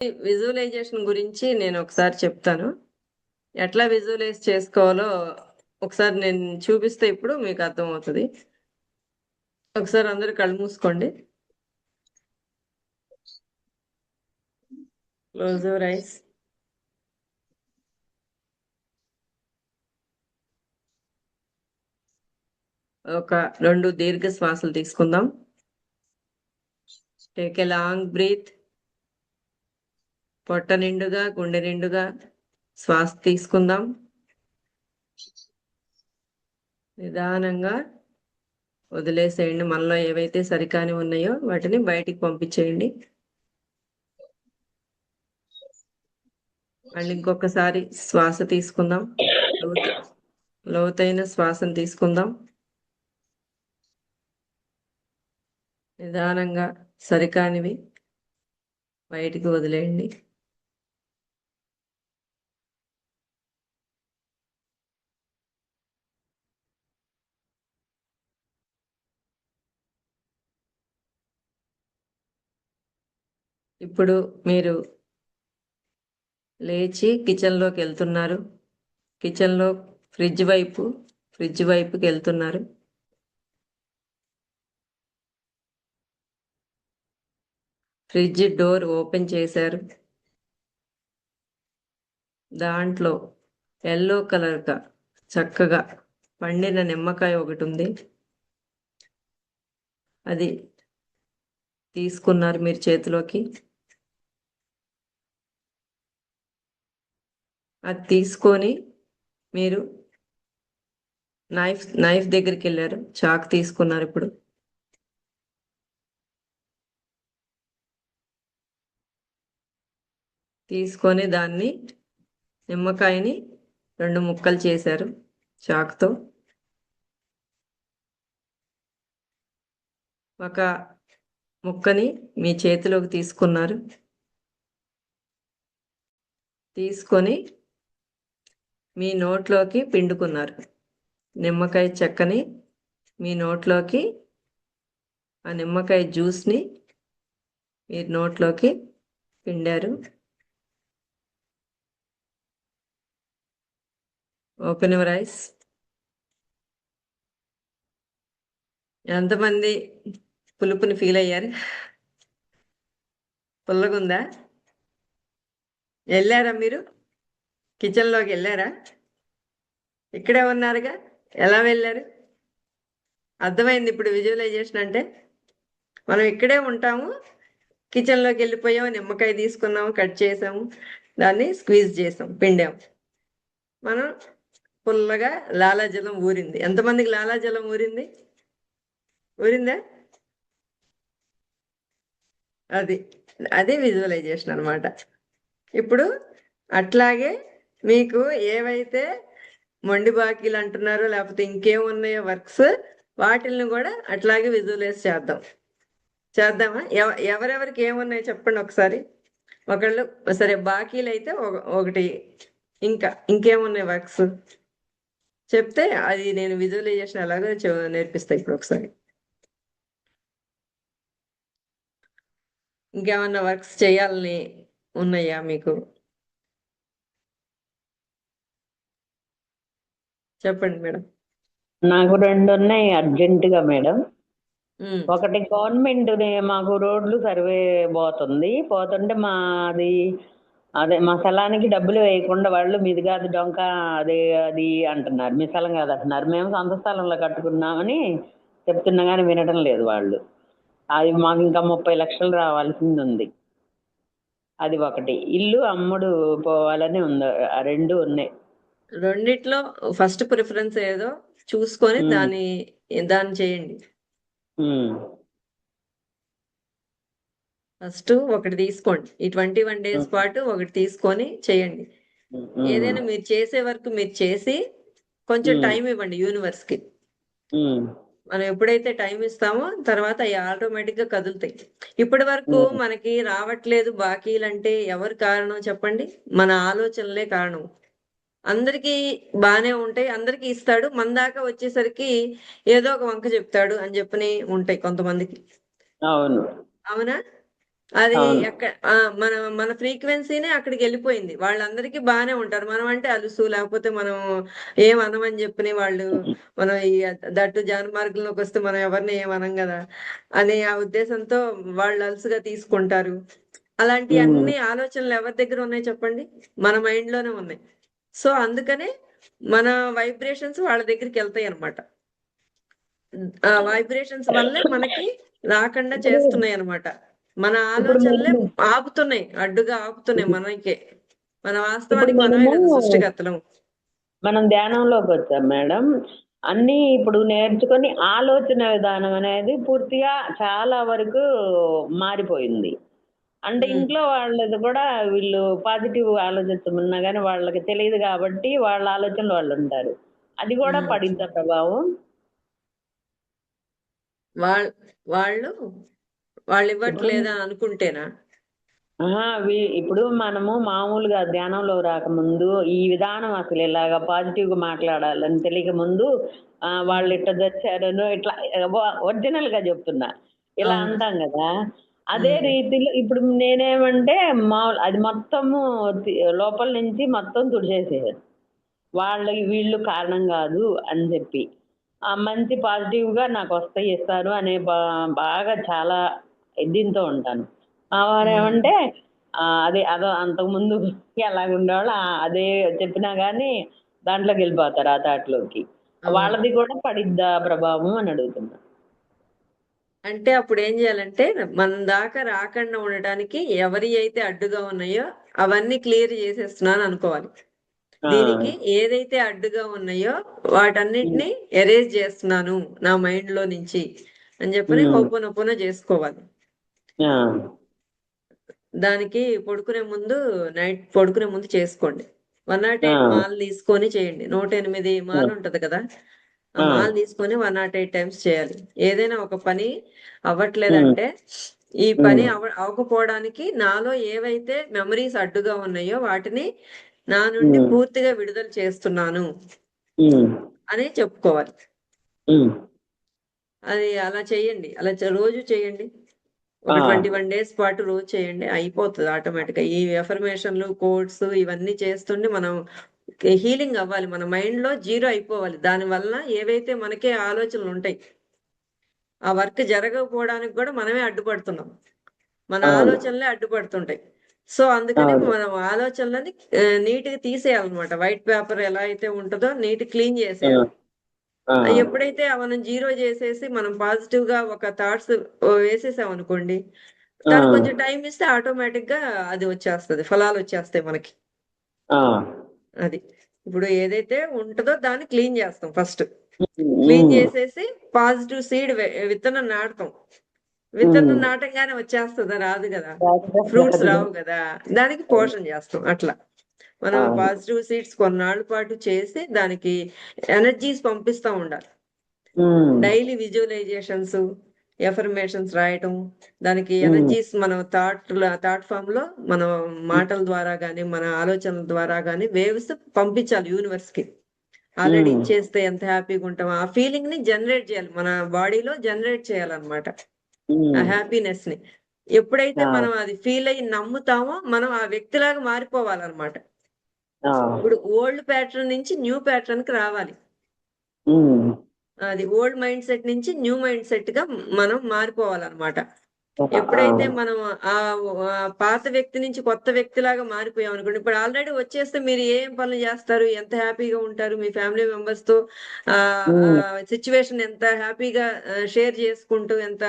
Visualisation గురించి నేను ఒకసారి చెప్తాను. ఎట్లా విజువలైజ్ చేసుకోవాలో ఒకసారి నేను చూపిస్తే ఇప్పుడు మీకు అర్థమవుతుంది. ఒకసారి అందరు కళ్ళు మూసుకోండి. క్లోజ్ ఒక రెండు దీర్ఘ శ్వాసలు తీసుకుందాం. టేక్ ఎ లాంగ్ బ్రీత్ పొట్ట నిండుగా గుండె నిండుగా. శ్వాస తీసుకుందాం. నిదానంగా వదిలేసేయండి. మనలో ఏవైతే సరికాని ఉన్నాయో వాటిని బయటికి పంపించేయండి. అండ్ ఇంకొకసారి శ్వాస తీసుకుందాం. లోతైన శ్వాసను తీసుకుందాం. నిదానంగా సరికానివి బయటికి వదిలేయండి. ఇప్పుడు మీరు లేచి కిచెన్లోకి వెళ్తున్నారు. కిచెన్లో ఫ్రిడ్జ్ వైపు ఫ్రిడ్జ్ వైపుకి వెళ్తున్నారు. ఫ్రిడ్జ్ డోర్ ఓపెన్ చేశారు. దాంట్లో ఎల్లో కలర్గా చక్కగా పండిన నిమ్మకాయ ఒకటి ఉంది. అది తీసుకున్నారు మీరు చేతిలోకి. అది తీసుకొని మీరు నైఫ్ నైఫ్ దగ్గరికి వెళ్ళారు. చాక్ తీసుకున్నారు ఇప్పుడు. తీసుకొని దాన్ని నిమ్మకాయని రెండు ముక్కలు చేశారు చాకుతో. ఒక ముక్కని మీ చేతిలోకి తీసుకున్నారు. తీసుకొని మీ నోట్లోకి పిండుకున్నారు. నిమ్మకాయ చెక్కని మీ నోట్లోకి ఆ నిమ్మకాయ జ్యూస్ని మీరు నోట్లోకి పిండారు. Open your ice. ఎంతమంది పులుపుని ఫీల్ అయ్యారు? పుల్లగుందా? వెళ్ళారా మీరు? కిచెన్లోకి వెళ్ళారా? ఇక్కడే ఉన్నారుగా? ఎలా వెళ్ళారు? అర్థమైంది ఇప్పుడు విజువలైజేషన్ అంటే? మనం ఇక్కడే ఉంటాము కిచెన్లోకి వెళ్ళిపోయాము నిమ్మకాయ తీసుకున్నాము కట్ చేసాము దాన్ని స్క్వీజ్ చేసాం పిండాం. మనం పుల్లగా లాలాజలం ఊరింది. ఎంతమందికి లాలాజలం ఊరింది? ఊరిందా? అది అది విజువలైజేషన్ అనమాట ఇప్పుడు అట్లాగే మీకు ఏవైతే మొండి బాకీలు అంటున్నారో లేకపోతే ఇంకేం ఉన్నాయో వర్క్స్ వాటిల్ని కూడా అట్లాగే విజువలైజ్ చేద్దాం. చేద్దామా? ఎవ ఎవరెవరికి ఏమున్నాయో చెప్పండి ఒకసారి. ఒకళ్ళు సరే బాకీలు అయితే ఒక- ఒకటి ఇంకా ఇంకేమున్నాయి వర్క్స్? చెప్తే అది నేను విజువలైజేషన్ ఎలాగో చె- నేర్పిస్తా ఇప్పుడు ఒకసారి. ఇంకేమన్నా వర్క్స్ చేయాలని ఉన్నాయా మీకు? చెప్పండి మేడం. నాకు రెండు ఉన్నాయి అర్జెంటుగా మేడం. ఉమ్, ఒకటి గవర్నమెంట్ మాకు రోడ్లు సర్వే పోతుంది. పోతుంటే మాది అదే మా స్థలానికి డబ్బులు వేయకుండా వాళ్ళు మీది కాదు డొంక అదే అది అంటున్నారు. మీ స్థలం కాదు అంటున్నారు. మేము సొంత స్థలంలో కట్టుకున్నామని చెప్తున్నా కానీ వినడం లేదు వాళ్ళు. అది మాకు ఇంకా ముప్పై లక్షలు రావాల్సింది ఉంది. అది ఒకటి. ఇల్లు అమ్ముడు పోవాలని ఉంది. రెండు ఉన్నాయి. రెండిట్లో ఫస్ట్ ప్రిఫరెన్స్ ఏదో చూసుకొని ఉమ్. దాన్ని చేయండి. ఫస్ట్ ఒకటి తీసుకోండి ఈ ట్వంటీ వన్ డేస్. పాటు ఒకటి తీసుకొని చేయండి. ఏదైనా మీరు చేసే వర్క్ మీరు చేసి కొంచెం. టైం ఇవ్వండి యూనివర్స్కి. మనం ఎప్పుడైతే టైం ఇస్తామో తర్వాత అవి ఆటోమేటిక్గా కదులుతాయి ఇప్పటి వరకు. మనకి రావట్లేదు బాకీలు అంటే ఎవరు కారణం చెప్పండి మన ఆలోచనలే కారణం అందరికీ బానే ఉంటాయి అందరికీ ఇస్తాడు. మన దాకా వచ్చేసరికి ఏదో ఒక వంక చెప్తాడు అని చెప్పని ఉంటాయి కొంతమందికి. అవును. అవునా? అది. ఎక్కడ మన మన ఫ్రీక్వెన్సీనే అక్కడికి వెళ్ళిపోయింది. వాళ్ళందరికీ బాగానే ఉంటారు. మనం అంటే అలుసు లేకపోతే మనం ఏం అనమని చెప్పని వాళ్ళు మనం ఈ దట్టు జాన మార్గంలోకి వస్తే మనం ఎవరిని ఏం అనం కదా? అనే ఆ ఉద్దేశంతో వాళ్ళు అలుసుగా తీసుకుంటారు. అలాంటి. అన్ని ఆలోచనలు ఎవరి దగ్గర ఉన్నాయి చెప్పండి? మన మైండ్లోనే ఉన్నాయి. సో అందుకనే మన వైబ్రేషన్స్ వాళ్ళ దగ్గరికి వెళ్తాయి అన్నమాట. ఆ వైబ్రేషన్స్ వల్లే మనకి రాకుండా చేస్తున్నాయి అన్నమాట. మన ఆలోచనలే ఆపుతున్నాయి అడ్డుగా ఆపుతున్నాయి మనకే. మన వాస్తవానికి మనము- సృష్టికర్తలం. మనం ధ్యానంలోకి వచ్చాం మేడం. అన్ని ఇప్పుడు నేర్చుకొని ఆలోచన విధానం అనేది పూర్తిగా చాలా వరకు మారిపోయింది. అంటే. ఇంట్లో వాళ్ళది కూడా వీళ్ళు పాజిటివ్ ఆలోచిస్తున్నా కానీ వాళ్ళకి తెలియదు కాబట్టి వాళ్ళ ఆలోచనలు వాళ్ళు ఉంటారు అది కూడా. పడిందా ప్రభావం వాళ్ళ వాళ్ళు వాళ్ళు ఇవ్వట్లేదా అనుకుంటేనా ఇప్పుడు మనము మామూలుగా ధ్యానంలో రాకముందు ఈ విధానం అసలు ఇలాగా పాజిటివ్గా మాట్లాడాలని తెలియక ముందు వాళ్ళు ఇట్లా తెచ్చారను ఇట్లా ఒరిజినల్గా చెప్తున్నా ఇలా. అంటాం కదా అదే. రీతిలో ఇప్పుడు నేనేమంటే మామూలు అది మొత్తము లోపల నుంచి మొత్తం తుడిచేసేది వాళ్ళకి వీళ్ళు కారణం కాదు అని చెప్పి. ఆ మంచి పాజిటివ్గా నాకు వస్తాయి ఇస్తారు అనే బా- బాగా చాలా దీంతో ఉంటాను. వారు ఏమంటే అదే అదో అంతకుముందు ఎలాగ ఉండేవాళ్ళు ఆ, అదే చెప్పినా కానీ దాంట్లోకి వెళ్ళిపోతారు ఆ తాటలోకి. వాళ్ళది కూడా పడిద్దా ప్రభావం అని అడుగుతున్నా. అంటే అప్పుడు ఏం చేయాలంటే మన దాకా రాకుండా ఉండటానికి ఎవరి అయితే అడ్డుగా ఉన్నాయో అవన్నీ క్లియర్ చేసేస్తున్నాను అనుకోవాలి. దీనికి ఏదైతే అడ్డుగా ఉన్నాయో వాటన్నిటిని ఎరేజ్ చేస్తున్నాను నా మైండ్లో నుంచి అని చెప్పని. హోపోనొపోనో చేసుకోవాలి. దానికి పడుకునే ముందు నైట్ పడుకునే ముందు చేసుకోండి. One not eight. మాల్ తీసుకొని చేయండి. నూట ఎనిమిది మాల్ ఉంటది కదా ఆ. మాల్ తీసుకొని వన్ నాట్ ఎయిట్ టైమ్స్ చేయాలి. ఏదైనా ఒక పని అవ్వట్లేదంటే ఈ పని అవ అవ్వకపోవడానికి నాలో ఏవైతే మెమరీస్ అడ్డుగా ఉన్నాయో వాటిని నా నుండి. పూర్తిగా విడుదల చేస్తున్నాను అని చెప్పుకోవాలి. అది అలా చేయండి. అలా రోజు చేయండి. ఒక. ట్వంటీ వన్ డేస్ పాటు రోజు చేయండి. అయిపోతుంది ఆటోమేటిక్గా ఈ ఎఫర్మేషన్లు కోడ్స్ ఇవన్నీ చేస్తుంటే మనం హీలింగ్ అవ్వాలి మన మైండ్లో జీరో అయిపోవాలి. దాని వలన ఏవైతే మనకే ఆలోచనలు ఉంటాయి ఆ వర్క్ జరగకపోవడానికి కూడా మనమే అడ్డుపడుతున్నాం. మన. ఆలోచనలే అడ్డుపడుతుంటాయి. సో అందుకని. మనం ఆలోచనలని నీట్గా తీసేయాలన్నమాట. వైట్ పేపర్ ఎలా అయితే ఉంటుందో నీట్ క్లీన్ చేసేయాలి. ఎప్పుడైతే మనం జీరో చేసేసి మనం పాజిటివ్గా ఒక థాట్స్ వేసేసాం అనుకోండి దానికి. కొంచెం టైం ఇస్తే ఆటోమేటిక్గా అది వచ్చేస్తది ఫలాలు వచ్చేస్తాయి మనకి. అది. ఇప్పుడు ఏదైతే ఉంటుందో దాన్ని క్లీన్ చేస్తాం ఫస్ట్. క్లీన్ చేసేసి పాజిటివ్ సీడ్ విత్తనం నాటుతాం. విత్తనం. నాటంగానే వచ్చేస్తుందా? రాదు కదా. ఫ్రూట్స్. రావు కదా. దానికి పోషణ చేస్తాం. అట్లా. మనం. పాజిటివ్ సీడ్స్ కొన్నాళ్ళ పాటు చేసి దానికి ఎనర్జీస్ పంపిస్తా ఉండాలి. డైలీ విజువలైజేషన్స్ ఎఫర్మేషన్స్ రాయటం దానికి. ఎనర్జీస్ మనం థాట్ థాట్ ఫామ్లో మనం మాటల ద్వారా గానీ మన ఆలోచనల ద్వారా గానీ వేవ్స్ పంపించాలి యూనివర్స్కి. ఆల్రెడీ. ఇచ్చేస్తే ఎంత హ్యాపీగా ఉంటాం ఆ ఫీలింగ్ని జనరేట్ చేయాలి. మన బాడీలో జనరేట్ చేయాలన్నమాట. ఆ హ్యాపీనెస్ని. ఎప్పుడైతే. మనం అది ఫీల్ అయ్యి నమ్ముతామో మనం ఆ వ్యక్తిలాగా మారిపోవాలన్నమాట. ఇప్పుడు ఓల్డ్ ప్యాటర్న్ నుంచి న్యూ ప్యాటర్న్కి రావాలి. అది ఓల్డ్ మైండ్ సెట్ నుంచి న్యూ మైండ్ సెట్గా మనం మారిపోవాలన్నమాట. ఎప్పుడైతే మనం ఆ పాత వ్యక్తి నుంచి కొత్త వ్యక్తిలాగా మారిపోయాం అనుకోండి ఇప్పుడు ఆల్రెడీ వచ్చేస్తే మీరు ఏం పనులు చేస్తారు ఎంత హ్యాపీగా ఉంటారు మీ ఫ్యామిలీ మెంబర్స్తో ఆ సిచ్యువేషన్ ఎంత హ్యాపీగా షేర్ చేసుకుంటూ ఎంత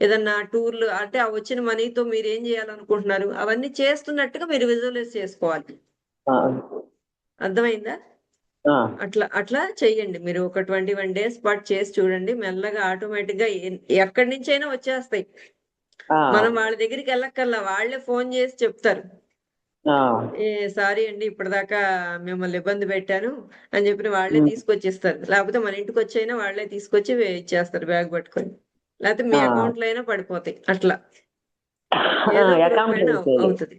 ఏదన్నా టూర్లు అంటే ఆ వచ్చిన మనీతో మీరు ఏం చేయాలనుకుంటున్నారు అవన్నీ చేస్తున్నట్టుగా మీరు విజువలైజ్ చేసుకోవాలి. అర్థమైందా? అట్లా అట్లా చెయ్యండి. మీరు ఒక ట్వంటీ వన్ డేస్ పాటు చేసి చూడండి. మెల్లగా ఆటోమేటిక్గా ఎక్కడి నుంచైనా వచ్చేస్తాయి. మనం వాళ్ళ దగ్గరికి వెళ్ళక్కర్లా. వాళ్ళే ఫోన్ చేసి చెప్తారు. సారీ అండి ఇప్పటిదాకా మిమ్మల్ని ఇబ్బంది పెట్టాను అని చెప్పి వాళ్ళే మ్. తీసుకొచ్చిస్తారు. లేకపోతే మన ఇంటికి వచ్చైనా వాళ్ళే తీసుకొచ్చి ఇచ్చేస్తారు బ్యాగ్ పట్టుకొని. లేకపోతే మీ. అకౌంట్లో అయినా పడిపోతాయి. అట్లా. అవుతుంది.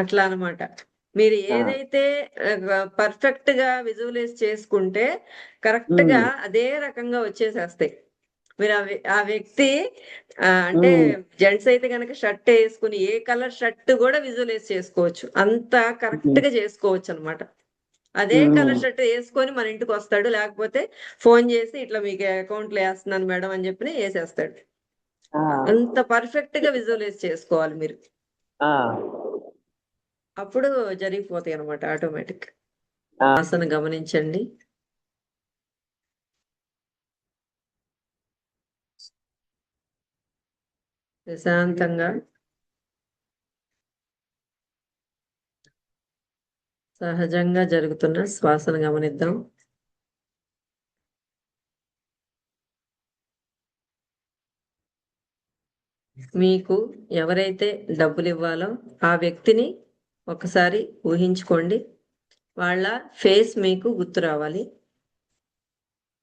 అట్లా అన్నమాట. మీరు. ఏదైతే పర్ఫెక్ట్గా విజువలైజ్ చేసుకుంటే కరెక్ట్గా అదే రకంగా వచ్చేసేస్తాయి. మీరు ఆ వ్య- ఆ వ్యక్తి అంటే. జెంట్స్ అయితే కనుక షర్ట్ వేసుకుని ఏ కలర్ షర్ట్ కూడా విజువలైజ్ చేసుకోవచ్చు. అంత కరెక్ట్గా చేసుకోవచ్చు అన్నమాట అదే. కలర్ షర్ట్ వేసుకొని మన ఇంటికి వస్తాడు లేకపోతే ఫోన్ చేసి ఇట్లా మీకు అకౌంట్లో వేస్తున్నాను మేడం అని చెప్పి వేసేస్తాడు. అంత పర్ఫెక్ట్గా విజువలైజ్ చేసుకోవాలి మీరు. అప్పుడు జరిగిపోతాయి అనమాట ఆటోమేటిక్. ఆసన గమనించండి. ప్రశాంతంగా. సహజంగా జరుగుతున్న శ్వాసను గమనిద్దాం. మీకు ఎవరైతే డబ్బులు ఇవ్వాలో ఆ వ్యక్తిని ఒకసారి ఊహించుకోండి. వాళ్ళ ఫేస్ మీకు గుర్తు రావాలి.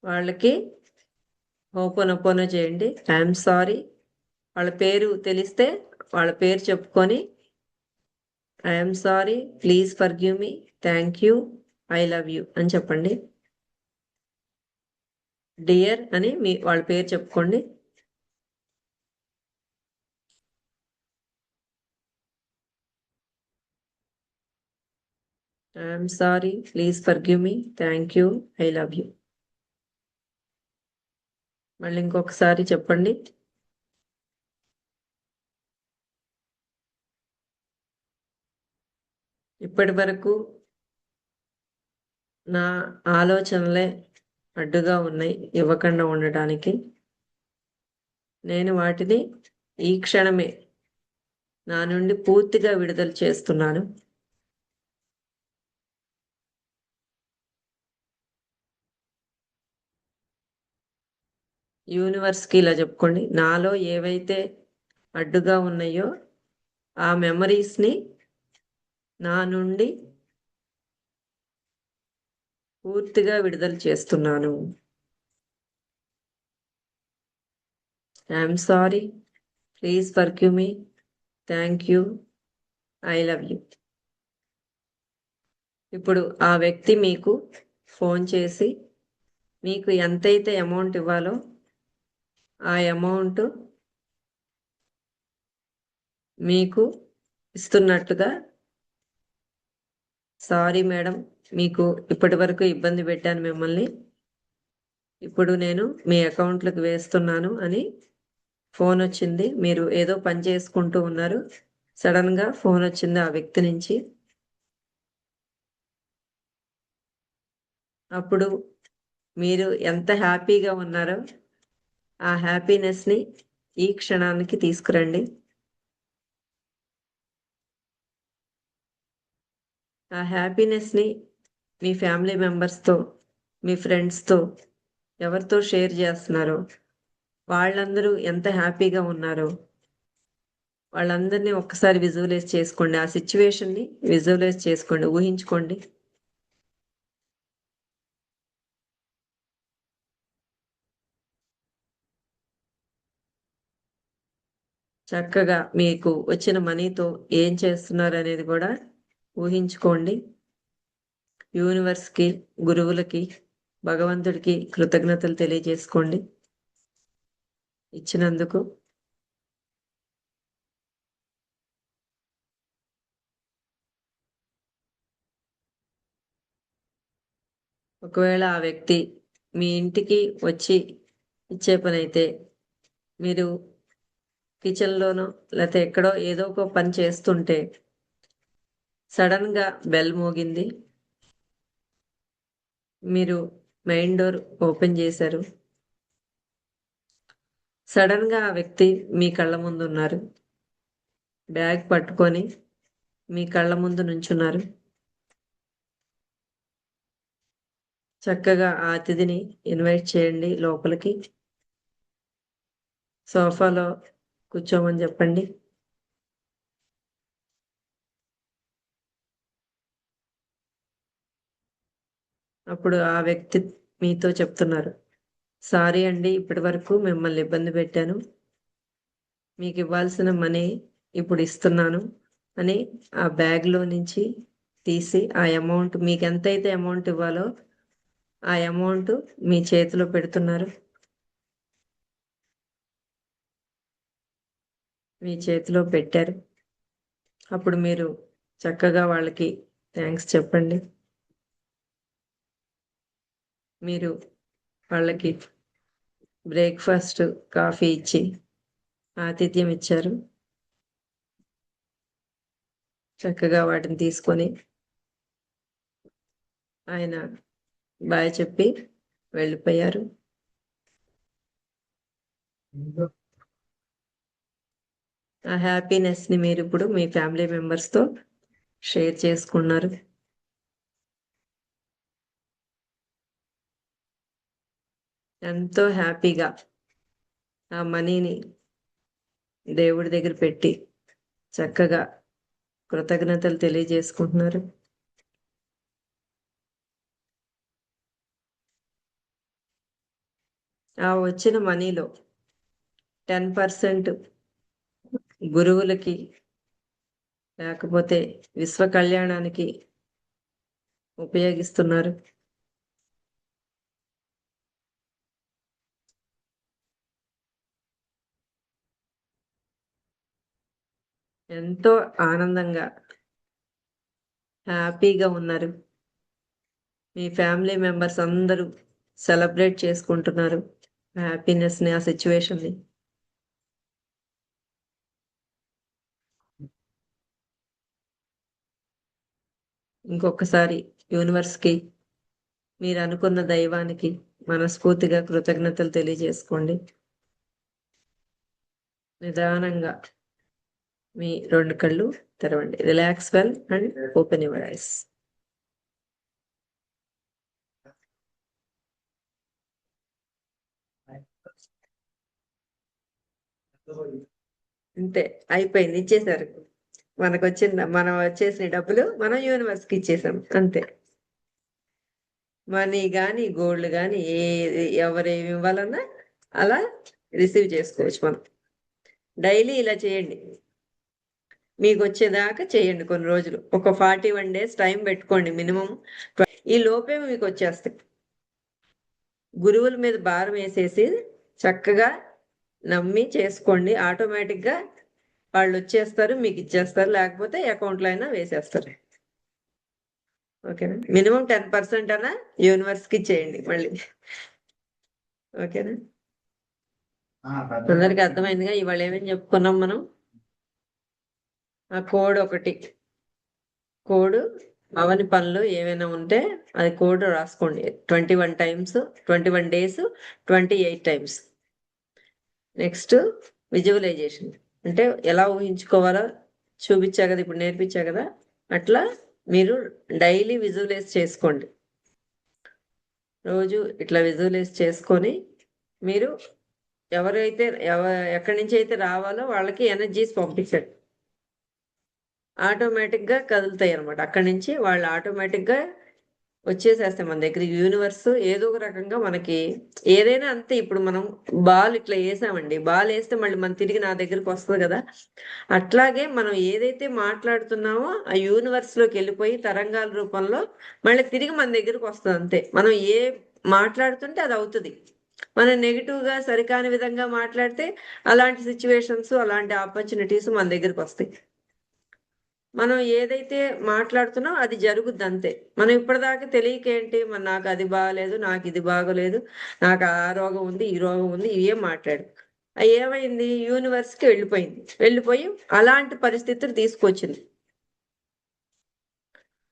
వాళ్ళకి ఓపెన్ చేయండి. I'm sorry. వాళ్ళ పేరు తెలిస్తే వాళ్ళ పేరు చెప్పుకొని I'm sorry please forgive me thank you I love you అని చెప్పండి. డియర్ అని మీ వాళ్ళ పేరు చెప్పుకోండి. I'm sorry please forgive me thank you I love you మళ్ళీ ఇంకొకసారి చెప్పండి. ఇప్పటి వరకు నా ఆలోచనలే అడ్డుగా ఉన్నాయి ఇవ్వకుండా ఉండటానికి. నేను వాటిని ఈ క్షణమే నా నుండి పూర్తిగా విడుదల చేస్తున్నాను. యూనివర్స్కి ఇలా చెప్పుకోండి. నాలో ఏవైతే అడ్డుగా ఉన్నాయో ఆ మెమరీస్ని నా నుండి పూర్తిగా విడుదల చేస్తున్నాను. I'm sorry please forgive me thank you I love you ఇప్పుడు ఆ వ్యక్తి మీకు ఫోన్ చేసి మీకు ఎంతైతే అమౌంట్ ఇవ్వాలో ఆ అమౌంట్ మీకు ఇస్తున్నట్టుగా సారీ మేడం మీకు ఇప్పటి వరకు ఇబ్బంది పెట్టాను మిమ్మల్ని. ఇప్పుడు నేను మీ అకౌంట్లకు వేస్తున్నాను అని ఫోన్ వచ్చింది. మీరు ఏదో పని చేసుకుంటూ ఉన్నారు. సడన్గా ఫోన్ వచ్చింది ఆ వ్యక్తి నుంచి. అప్పుడు మీరు ఎంత హ్యాపీగా ఉన్నారో ఆ హ్యాపీనెస్ని ఈ క్షణానికి తీసుకురండి. ఆ హ్యాపీనెస్ని మీ ఫ్యామిలీ మెంబర్స్తో మీ ఫ్రెండ్స్తో ఎవరితో షేర్ చేస్తున్నారో వాళ్ళందరూ ఎంత హ్యాపీగా ఉన్నారో వాళ్ళందరినీ ఒక్కసారి విజువలైజ్ చేసుకోండి. ఆ సిచ్యువేషన్ని విజువలైజ్ చేసుకోండి ఊహించుకోండి. చక్కగా మీకు వచ్చిన మనీతో ఏం చేస్తున్నారు అనేది కూడా ఊహించుకోండి. యూనివర్స్కి గురువులకి భగవంతుడికి కృతజ్ఞతలు తెలియజేసుకోండి. ఇచ్చినందుకు ఒకవేళ ఆ వ్యక్తి మీ ఇంటికి వచ్చి ఇచ్చే పని అయితే మీరు కిచెన్లోనో లేకపోతే ఎక్కడో ఏదో ఒక పని చేస్తుంటే సడన్గా బెల్ మోగింది. మీరు మెయిన్ డోర్ ఓపెన్ చేశారు. సడన్గా ఆ వ్యక్తి మీ కళ్ళ ముందు ఉన్నారు. బ్యాగ్ పట్టుకొని మీ కళ్ళ ముందు నుంచున్నారు. చక్కగా ఆ అతిథిని ఇన్వైట్ చేయండి లోపలికి. సోఫాలో కూర్చోమని చెప్పండి. అప్పుడు ఆ వ్యక్తి మీతో చెప్తున్నారు సారీ అండి ఇప్పటి వరకు మిమ్మల్ని ఇబ్బంది పెట్టాను. మీకు ఇవ్వాల్సిన మనీ ఇప్పుడు ఇస్తున్నాను అని ఆ బ్యాగ్లో నుంచి తీసి ఆ అమౌంట్ మీకు ఎంతైతే అమౌంట్ ఇవ్వాలో ఆ అమౌంట్ మీ చేతిలో పెడుతున్నారు. మీ చేతిలో పెట్టారు. అప్పుడు మీరు చక్కగా వాళ్ళకి థ్యాంక్స్ చెప్పండి. మీరు వాళ్ళకి బ్రేక్ఫాస్ట్ కాఫీ ఇచ్చి ఆతిథ్యం ఇచ్చారు. చక్కగా వాటిని తీసుకొని ఆయన బాయ్ చెప్పి వెళ్ళిపోయారు. ఆ హ్యాపీనెస్ని మీరు ఇప్పుడు మీ ఫ్యామిలీ మెంబర్స్తో షేర్ చేసుకున్నారు. ఎంతో హ్యాపీగా ఆ మనీని దేవుడి దగ్గర పెట్టి చక్కగా కృతజ్ఞతలు తెలియజేసుకుంటున్నారు. ఆ వచ్చిన మనీలో టెన్ పర్సెంట్ గురువులకి లేకపోతే విశ్వ కళ్యాణానికి ఉపయోగిస్తున్నారు. ఎంతో ఆనందంగా హ్యాపీగా ఉన్నారు. మీ ఫ్యామిలీ మెంబర్స్ అందరూ సెలబ్రేట్ చేసుకుంటున్నారు హ్యాపీనెస్ని ఆ సిచ్యువేషన్ ఇంకొకసారి యూనివర్స్కి మీరు అనుకున్న దైవానికి మనస్ఫూర్తిగా కృతజ్ఞతలు తెలియజేసుకోండి. నిదానంగా మీ రెండు కళ్ళు తెరవండి. Relax well and open your eyes అంతే అయిపోయింది ఇచ్చేసారు. మనకు వచ్చిన మనం వచ్చేసిన డబ్బులు మనం యూనివర్స్కి ఇచ్చేసాం. అంతే. మనీ కానీ గోల్డ్ కానీ ఏ ఎవరేమి ఇవ్వాలన్నా అలా రిసీవ్ చేసుకోవచ్చు మనం. డైలీ ఇలా చేయండి. మీకు వచ్చేదాకా చేయండి కొన్ని రోజులు. ఒక ఫార్టీ వన్ డేస్ టైం పెట్టుకోండి మినిమం. ఈ లోపే మీకు వచ్చేస్తాయి. గురువుల మీద భారం వేసేసి చక్కగా నమ్మి చేసుకోండి. ఆటోమేటిక్గా వాళ్ళు వచ్చేస్తారు మీకు ఇచ్చేస్తారు లేకపోతే అకౌంట్లో అయినా వేసేస్తారు. ఓకేనా? మినిమం టెన్ పర్సెంట్ అన్నా యూనివర్స్కి చేయండి మళ్ళీ. ఓకేనా? అందరికి అర్థమైందిగా? ఇవాళ ఏమేమి చెప్పుకున్నాం మనం? ఆ కోడ్ ఒకటి. కోడ్ అవని పనులు ఏమైనా ఉంటే అది కోడ్ రాసుకోండి. Twenty one times twenty one days twenty eight times. Next visualisation. అంటే ఎలా ఊహించుకోవాలో చూపించా కదా ఇప్పుడు నేర్పించా కదా అట్లా మీరు డైలీ విజువలైజ్ చేసుకోండి. రోజు ఇట్లా విజువలైజ్ చేసుకొని మీరు ఎవరైతే ఎవ ఎక్కడి నుంచి అయితే రావాలో వాళ్ళకి ఎనర్జీస్ పంపించండి. ఆటోమేటిక్గా కదులుతాయి అనమాట అక్కడి నుంచి వాళ్ళు ఆటోమేటిక్గా వచ్చేసేస్తే వచ్చేసేస్తాయి మన దగ్గర. యూనివర్స్ ఏదో ఒక రకంగా మనకి ఏదైనా అంతే. ఇప్పుడు మనం బాల్ ఇట్లా వేసామండి. బాల్ వేస్తే మళ్ళీ మనం తిరిగి నా దగ్గరకు వస్తుంది కదా. అట్లాగే మనం ఏదైతే మాట్లాడుతున్నామో ఆ యూనివర్స్లోకి వెళ్ళిపోయి తరంగాల రూపంలో మళ్ళీ తిరిగి మన దగ్గరకు వస్తుంది అంతే. మనం ఏ మాట్లాడుతుంటే అది అవుతుంది. మనం నెగిటివ్గా సరికాని విధంగా మాట్లాడితే అలాంటి సిచ్యువేషన్స్ అలాంటి ఆపర్చునిటీస్ మన దగ్గరకు వస్తాయి. మనం ఏదైతే మాట్లాడుతున్నాం అది జరుగుద్ది అంతే. మనం ఇప్పటిదాకా తెలియక ఏంటి? మరి నాకు అది బాగలేదు నాకు ఇది బాగలేదు నాకు ఆ రోగం ఉంది ఈ రోగం ఉంది ఇవేం మాట్లాడు ఏమైంది? యూనివర్స్కి వెళ్ళిపోయింది. వెళ్ళిపోయి అలాంటి పరిస్థితులు తీసుకొచ్చింది.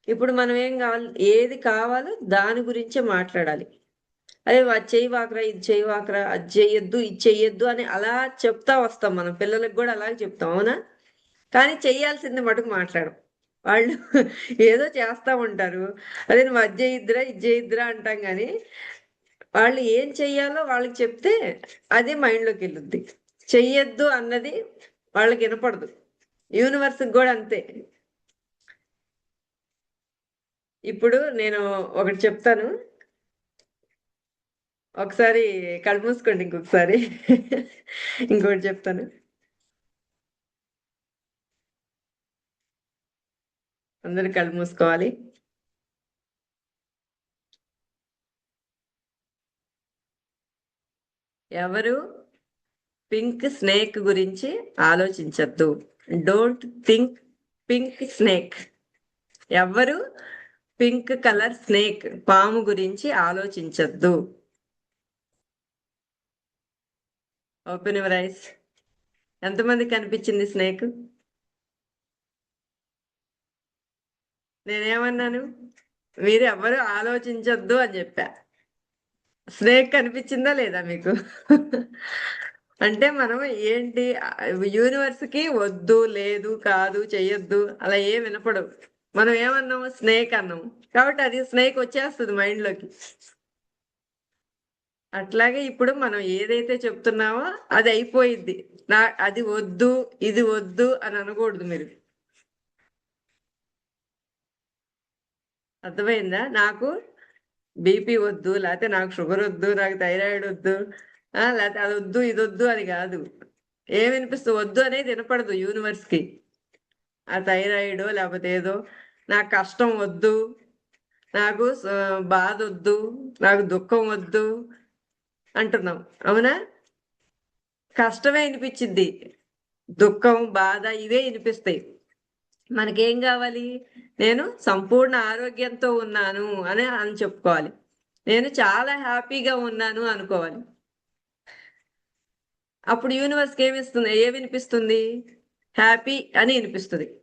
ఇప్పుడు మనం ఏం కావాలి? ఏది కావాలో దాని గురించే మాట్లాడాలి. అదే అది చేయవాకరా ఇది చేయవాకరా అది చేయొద్దు ఇది చెయ్యొద్దు అని అలా చెప్తా వస్తాం మనం. పిల్లలకు కూడా అలాగే చెప్తాం అవునా? కానీ చేయాల్సింది మటుకు మాట్లాడం. వాళ్ళు ఏదో చేస్తా ఉంటారు. అదే నువ్వు అది చేయొద్దురా ఇది చేయొద్దురా అంటాం కానీ వాళ్ళు ఏం చెయ్యాలో వాళ్ళకి చెప్తే అదే మైండ్లోకి వెళ్ళుద్ది. చెయ్యొద్దు అన్నది వాళ్ళకి వినపడదు. యూనివర్స్కి కూడా అంతే. ఇప్పుడు నేను ఒకటి చెప్తాను. ఒకసారి కళ్ళు మూసుకోండి ఇంకొకసారి. ఇంకోటి చెప్తాను. అందరు కళ్ళు మూసుకోవాలి. ఎవరు పింక్ స్నేక్ గురించి ఆలోచించద్దు. డోంట్ థింక్ పింక్ స్నేక్ ఎవరు పింక్ కలర్ స్నేక్ పాము గురించి ఆలోచించద్దు. ఓపెన్ యువర్ ఐస్ ఎంతమంది కనిపించింది స్నేక్? నేనేమన్నాను? మీరు ఎవ్వరు ఆలోచించొద్దు అని చెప్పా. స్నేక్ కనిపించిందా లేదా మీకు? అంటే మనం ఏంటి? యూనివర్స్కి వద్దు లేదు కాదు చెయ్యొద్దు అలా ఏం వినపడవు. మనం ఏమన్నాము? స్నేక్ అన్నాం కాబట్టి అది స్నేక్ వచ్చేస్తుంది మైండ్లోకి. అట్లాగే ఇప్పుడు మనం ఏదైతే చెప్తున్నామో అది అయిపోయిద్ది. నా అది వద్దు ఇది వద్దు అని అనకూడదు మీరు. అర్థమైందా? నాకు బీపీ వద్దు లేకపోతే నాకు షుగర్ వద్దు నాకు థైరాయిడ్ వద్దు లేకపోతే అది వద్దు ఇది వద్దు అది కాదు. ఏం వినిపిస్తుంది వద్దు అనేది వినపడదు యూనివర్స్కి. ఆ థైరాయిడ్ లేకపోతే ఏదో నాకు కష్టం వద్దు నాకు బాధ వద్దు నాకు దుఃఖం వద్దు అంటున్నాం. అవునా? కష్టమే వినిపించింది దుఃఖం బాధ ఇవే వినిపిస్తాయి. మనకేం కావాలి? నేను సంపూర్ణ ఆరోగ్యంతో ఉన్నాను అని అని చెప్పుకోవాలి. నేను చాలా హ్యాపీగా ఉన్నాను అనుకోవాలి. అప్పుడు యూనివర్స్కి ఏమిస్తుంది? ఏ వినిపిస్తుంది? హ్యాపీ అని వినిపిస్తుంది.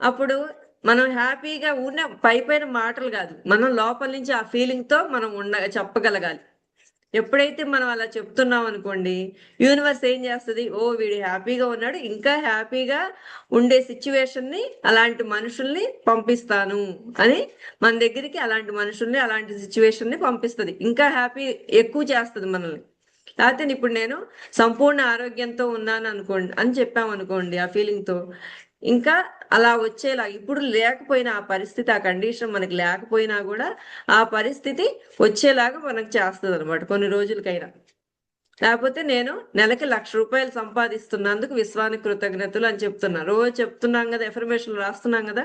అప్పుడు మనం హ్యాపీగా ఉన్న పై పైన మాటలు కాదు. మనం లోపల నుంచి ఆ ఫీలింగ్తో మనం ఉండ చెప్పగలగాలి. ఎప్పుడైతే మనం అలా చెప్తున్నాం అనుకోండి యూనివర్స్ ఏం చేస్తుంది? ఓ వీడు హ్యాపీగా ఉన్నాడు ఇంకా హ్యాపీగా ఉండే సిచ్యువేషన్ని అలాంటి మనుషుల్ని పంపిస్తాను అని మన దగ్గరికి అలాంటి మనుషుల్ని అలాంటి సిచ్యువేషన్ని పంపిస్తుంది. ఇంకా హ్యాపీ ఎక్కువ చేస్తుంది మనల్ని. లేకపోతే ఇప్పుడు నేను సంపూర్ణ ఆరోగ్యంతో ఉన్నాను అనుకోండి అని చెప్పామనుకోండి ఆ ఫీలింగ్తో ఇంకా అలా వచ్చేలా ఇప్పుడు లేకపోయినా ఆ పరిస్థితి ఆ కండిషన్ మనకి లేకపోయినా కూడా ఆ పరిస్థితి వచ్చేలాగా మనకు చేస్తుంది అనమాట కొన్ని రోజులకైనా. లేకపోతే నేను నెలకి లక్ష రూపాయలు సంపాదిస్తున్నందుకు విశ్వానికి కృతజ్ఞతలు అని చెప్తున్నా. రోజు చెప్తున్నాం కదా ఎఫర్మేషన్ రాస్తున్నాం కదా.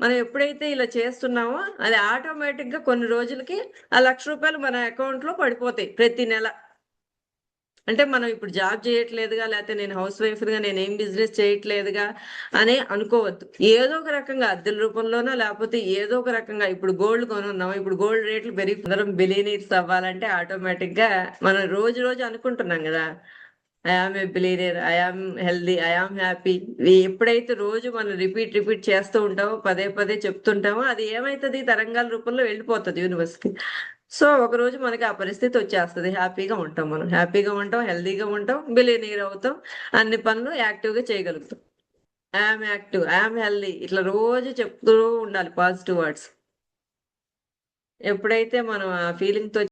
మనం ఎప్పుడైతే ఇలా చేస్తున్నామో అది ఆటోమేటిక్గా కొన్ని రోజులకి ఆ లక్ష రూపాయలు మన అకౌంట్లో పడిపోతాయి ప్రతి నెల. అంటే మనం ఇప్పుడు జాబ్ చేయట్లేదుగా లేకపోతే నేను హౌస్ వైఫ్గా నేను ఏం బిజినెస్ చేయట్లేదుగా అని అనుకోవద్దు. ఏదో ఒక రకంగా అద్దెల రూపంలోనో లేకపోతే ఏదో ఒక రకంగా ఇప్పుడు గోల్డ్ కొనున్నాం ఇప్పుడు గోల్డ్ రేట్లు పెరిగి అందరం బిలీనీర్స్ అవ్వాలంటే ఆటోమేటిక్గా మనం రోజు రోజు అనుకుంటున్నాం కదా. I'm a billionaire I'm healthy I'm happy ఎప్పుడైతే రోజు మనం రిపీట్ రిపీట్ చేస్తూ ఉంటామో పదే పదే చెప్తుంటామో అది ఏమైతుంది? తరంగాల రూపంలో వెళ్ళిపోతుంది యూనివర్స్కి సో ఒక రోజు మనకి ఆ పరిస్థితి వచ్చేస్తుంది. హ్యాపీగా ఉంటాం మనం. హ్యాపీగా ఉంటాం హెల్దీగా ఉంటాం బిలీనియర్ అవుతాం అన్ని పనులు యాక్టివ్గా చేయగలుగుతాం ఐఎమ్ యాక్టివ్ ఐఎమ్ హెల్దీ. ఇట్లా రోజు చెప్తూ ఉండాలి పాజిటివ్ వర్డ్స్. ఎప్పుడైతే మనం ఆ ఫీలింగ్తో